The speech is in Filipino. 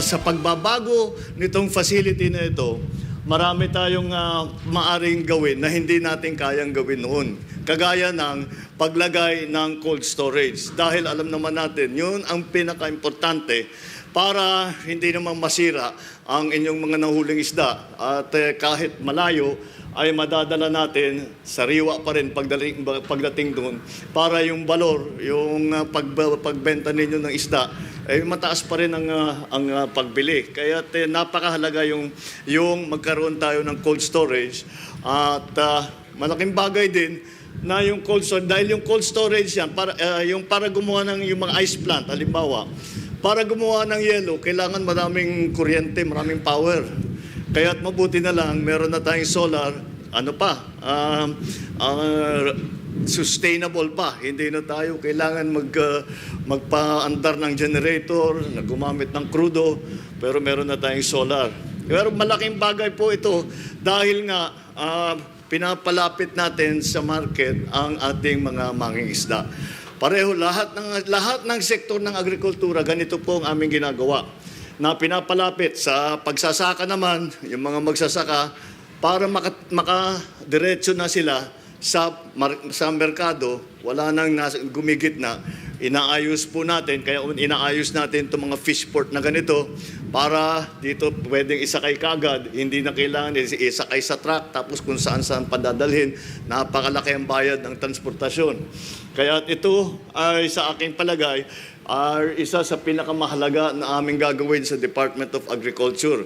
sa pagbabago nitong facility na ito, marami tayong ah, maaring gawin na hindi natin kayang gawin noon. Kagaya ng paglagay ng cold storage. Dahil alam naman natin, yun ang pinaka-importante para hindi naman masira ang inyong mga nahuling isda. At eh, kahit malayo, ay madadala natin sariwa pa rin pagdating, pagdating doon para yung valor, yung ah, pag, pagbenta ninyo ng isda, ay mataas pa rin ang, ah, ang ah, pagbili. Kaya te, napakahalaga yung, yung magkaroon tayo ng cold storage at ah, malaking bagay din na yung cold storage, dahil yung cold storage yan, para, ah, yung para gumawa ng yung mga ice plant, halimbawa, para gumawa ng yelo, kailangan maraming kuryente, maraming power. Kaya't mabuti na lang, meron na tayong solar, ano pa, um, ah, sustainable pa. Hindi na tayo kailangan mag, ah, magpaandar ng generator, na gumamit ng crudo, pero meron na tayong solar. Pero malaking bagay po ito dahil nga ah, pinapalapit natin sa market ang ating mga mangingisda. Pareho lahat ng lahat ng sektor ng agrikultura ganito po ang aming ginagawa na pinapalapit sa pagsasaka naman yung mga magsasaka para maka, makadiretso na sila sa sa merkado wala nang nas, gumigit na. Inaayos po natin kaya inaayos natin itong mga fish port na ganito para dito pwedeng isakay kagad hindi na kailangan is- isakay sa truck tapos kung saan saan padadalhin. Napakalaki ang bayad ng transportasyon. Kaya ito ay sa aking palagay ay isa sa pinakamahalaga na aming gagawin sa Department of Agriculture